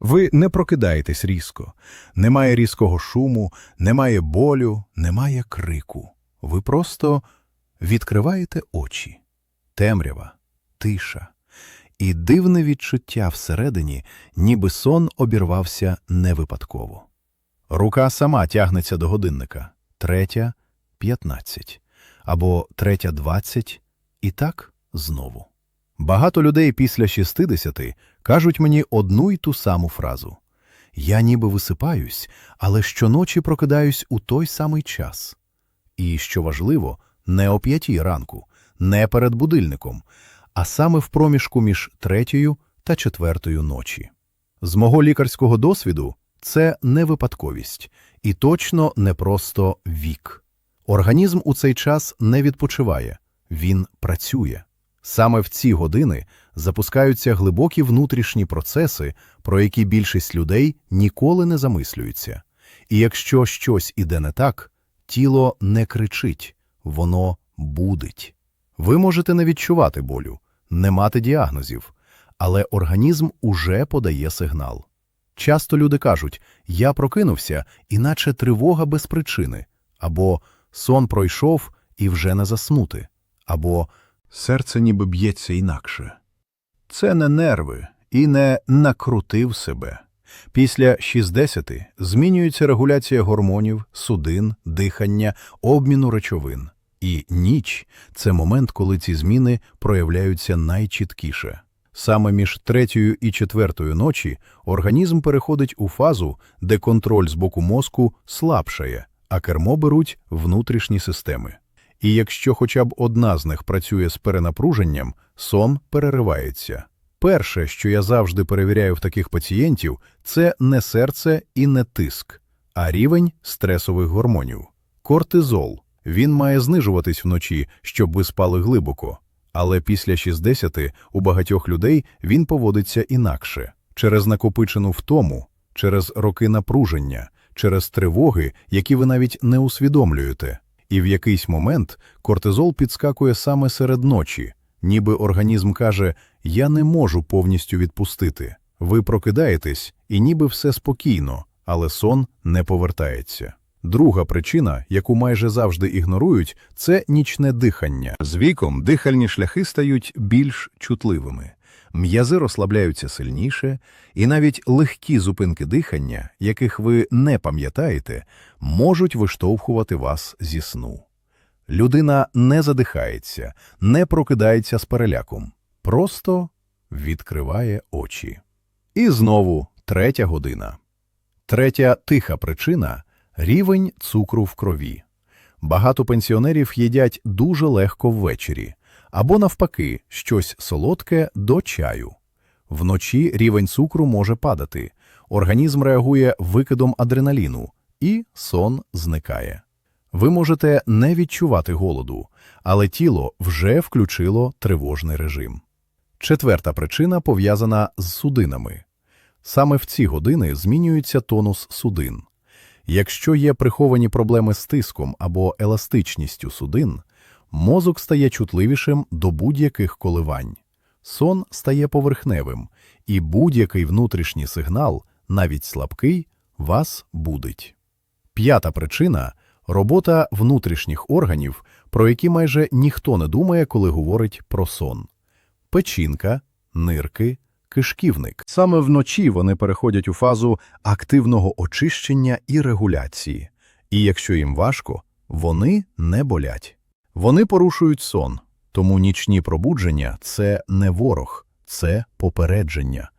Ви не прокидаєтесь різко. Немає різкого шуму, немає болю, немає крику. Ви просто відкриваєте очі. Темрява, тиша. І дивне відчуття всередині, ніби сон обірвався не випадково. Рука сама тягнеться до годинника. Третя — п'ятнадцять. Або третя — двадцять. І так знову. Багато людей після 60 кажуть мені одну й ту саму фразу. Я ніби висипаюсь, але щоночі прокидаюсь у той самий час. І, що важливо, не о п'ятій ранку, не перед будильником, а саме в проміжку між третьою та четвертою ночі. З мого лікарського досвіду це не випадковість і точно не просто вік. Організм у цей час не відпочиває, він працює. Саме в ці години запускаються глибокі внутрішні процеси, про які більшість людей ніколи не замислюються. І якщо щось іде не так, тіло не кричить, воно будить. Ви можете не відчувати болю, не мати діагнозів, але організм уже подає сигнал. Часто люди кажуть «я прокинувся, іначе тривога без причини», або «сон пройшов і вже не заснути», або серце ніби б'ється інакше. Це не нерви і не накрутив себе. Після 60 змінюється регуляція гормонів, судин, дихання, обміну речовин. І ніч – це момент, коли ці зміни проявляються найчіткіше. Саме між третьою і четвертою ночі організм переходить у фазу, де контроль з боку мозку слабшає, а кермо беруть внутрішні системи. І якщо хоча б одна з них працює з перенапруженням, сон переривається. Перше, що я завжди перевіряю в таких пацієнтів, це не серце і не тиск, а рівень стресових гормонів. Кортизол. Він має знижуватись вночі, щоб ви спали глибоко. Але після 60 у багатьох людей він поводиться інакше через накопичену втому, через роки напруження, через тривоги, які ви навіть не усвідомлюєте. І в якийсь момент кортизол підскакує саме серед ночі, ніби організм каже «я не можу повністю відпустити». Ви прокидаєтесь, і ніби все спокійно, але сон не повертається. Друга причина, яку майже завжди ігнорують, це нічне дихання. З віком дихальні шляхи стають більш чутливими. М'язи розслабляються сильніше, і навіть легкі зупинки дихання, яких ви не пам'ятаєте, можуть виштовхувати вас зі сну. Людина не задихається, не прокидається з переляком, просто відкриває очі. І знову третя година. Третя тиха причина – рівень цукру в крові. Багато пенсіонерів їдять дуже легко ввечері, або навпаки, щось солодке до чаю. Вночі рівень цукру може падати, організм реагує викидом адреналіну, і сон зникає. Ви можете не відчувати голоду, але тіло вже включило тривожний режим. Четверта причина пов'язана з судинами. Саме в ці години змінюється тонус судин. Якщо є приховані проблеми з тиском або еластичністю судин, мозок стає чутливішим до будь-яких коливань. Сон стає поверхневим, і будь-який внутрішній сигнал, навіть слабкий, вас будить. П'ята причина робота внутрішніх органів, про які майже ніхто не думає, коли говорить про сон. Печінка, нирки, кишківник. Саме вночі вони переходять у фазу активного очищення і регуляції. І якщо їм важко, вони не болять. Вони порушують сон, тому нічні пробудження це не ворог, це попередження.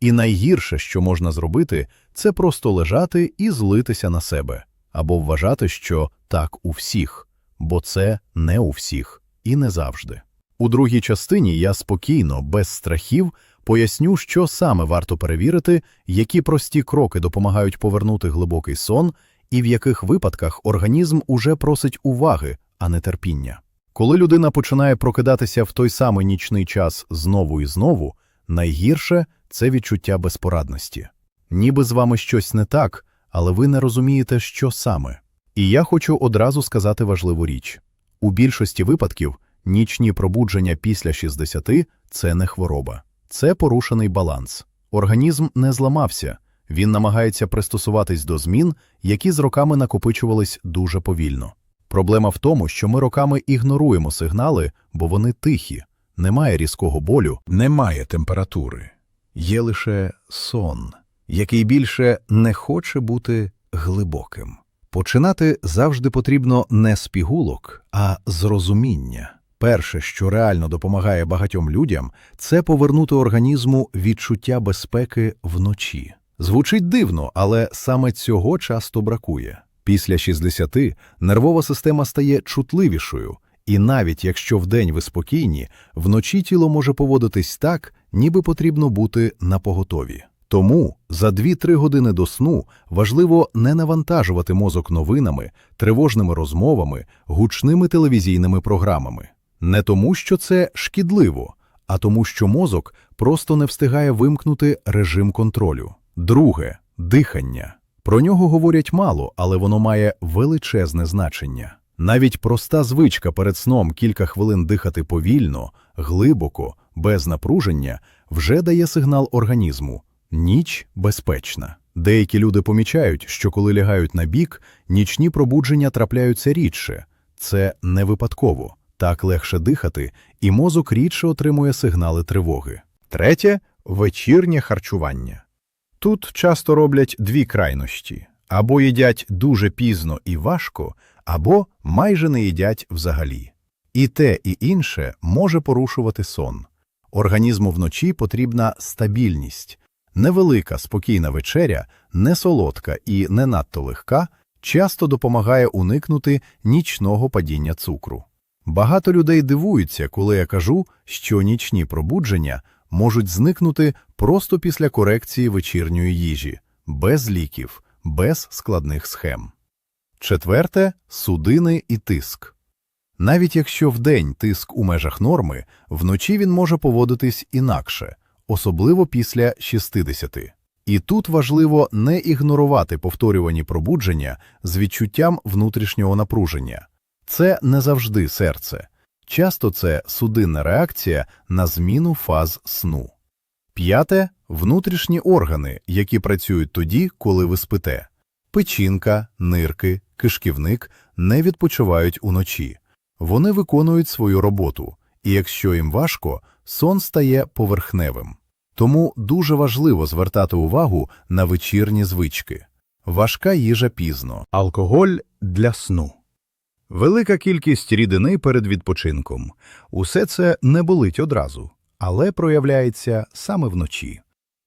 І найгірше, що можна зробити, це просто лежати і злитися на себе, або вважати, що так у всіх, бо це не у всіх і не завжди. У другій частині я спокійно, без страхів, поясню, що саме варто перевірити, які прості кроки допомагають повернути глибокий сон, і в яких випадках організм уже просить уваги, а не терпіння. Коли людина починає прокидатися в той самий нічний час знову і знову, найгірше це відчуття безпорадності. Ніби з вами щось не так, але ви не розумієте, що саме. І я хочу одразу сказати важливу річ. У більшості випадків нічні пробудження після 60 – це не хвороба, це порушений баланс. організм не зламався, він намагається пристосуватись до змін, які з роками накопичувались дуже повільно. Проблема в тому, що ми роками ігноруємо сигнали, бо вони тихі, немає різкого болю, немає температури. Є лише сон, який більше не хоче бути глибоким. Починати завжди потрібно не з пігулок, а з розуміння. Перше, що реально допомагає багатьом людям, це повернути організму відчуття безпеки вночі. Звучить дивно, але саме цього часто бракує. Після 60 нервова система стає чутливішою, і навіть якщо вдень ви спокійні, вночі тіло може поводитись так, ніби потрібно бути напоготові. Тому за 2-3 години до сну важливо не навантажувати мозок новинами, тривожними розмовами, гучними телевізійними програмами. Не тому, що це шкідливо, а тому, що мозок просто не встигає вимкнути режим контролю. Друге дихання. Про нього говорять мало, але воно має величезне значення. Навіть проста звичка перед сном кілька хвилин дихати повільно, глибоко, без напруження, вже дає сигнал організму ніч безпечна. Деякі люди помічають, що коли лягають на бік, нічні пробудження трапляються рідше. Це не випадково. Так легше дихати, і мозок рідше отримує сигнали тривоги. Третє вечірнє харчування. Тут часто роблять дві крайнощі або їдять дуже пізно і важко, або майже не їдять взагалі. І те, і інше може порушувати сон. Організму вночі потрібна стабільність. Невелика спокійна вечеря, не солодка і не надто легка, часто допомагає уникнути нічного падіння цукру. Багато людей дивуються, коли я кажу, що нічні пробудження можуть зникнути просто після корекції вечірньої їжі, без ліків, без складних схем. Четверте судини і тиск. Навіть якщо вдень тиск у межах норми, вночі він може поводитись інакше, особливо після 60. І тут важливо не ігнорувати повторювані пробудження з відчуттям внутрішнього напруження. Це не завжди серце. Часто це судинна реакція на зміну фаз сну. П'яте внутрішні органи, які працюють тоді, коли ви спите. Печінка, нирки, кишківник не відпочивають уночі. Вони виконують свою роботу, і якщо їм важко, сон стає поверхневим. Тому дуже важливо звертати увагу на вечірні звички. Важка їжа пізно, алкоголь для сну. Велика кількість рідини перед відпочинком. Усе це не болить одразу, але проявляється саме вночі.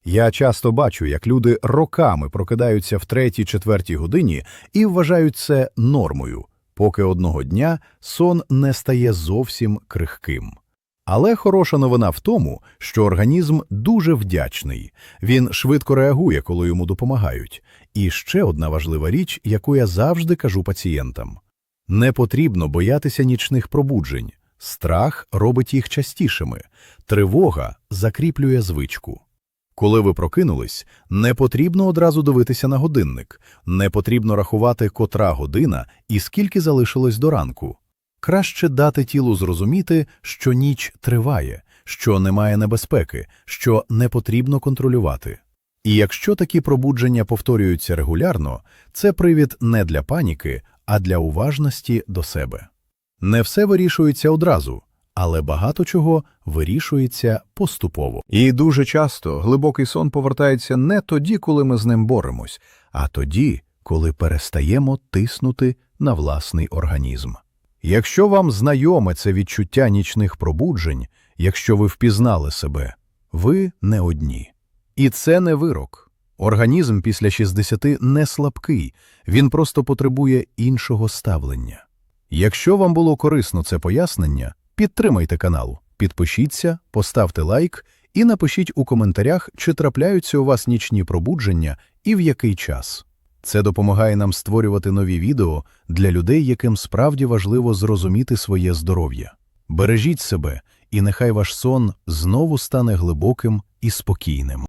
Я часто бачу, як люди роками прокидаються в третій-четвертій годині і вважають це нормою, поки одного дня сон не стає зовсім крихким. Але хороша новина в тому, що організм дуже вдячний, він швидко реагує, коли йому допомагають. І ще одна важлива річ, яку я завжди кажу пацієнтам. Не потрібно боятися нічних пробуджень. Страх робить їх частішими, тривога закріплює звичку. Коли ви прокинулись, не потрібно одразу дивитися на годинник, не потрібно рахувати, котра година і скільки залишилось до ранку. Краще дати тілу зрозуміти, що ніч триває, що немає небезпеки, що не потрібно контролювати. І якщо такі пробудження повторюються регулярно, це привід не для паніки, а для уважності до себе. Не все вирішується одразу, але багато чого вирішується поступово. І дуже часто глибокий сон повертається не тоді, коли ми з ним боремось, а тоді, коли перестаємо тиснути на власний організм. Якщо вам знайоме це відчуття нічних пробуджень, якщо ви впізнали себе, ви не одні. І це не вирок. Організм після 60 не слабкий, він просто потребує іншого ставлення. Якщо вам було корисно це пояснення, підтримайте канал, підпишіться, поставте лайк і напишіть у коментарях, чи трапляються у вас нічні пробудження і в який час. Це допомагає нам створювати нові відео для людей, яким справді важливо зрозуміти своє здоров'я. Бережіть себе, і нехай ваш сон знову стане глибоким і спокійним.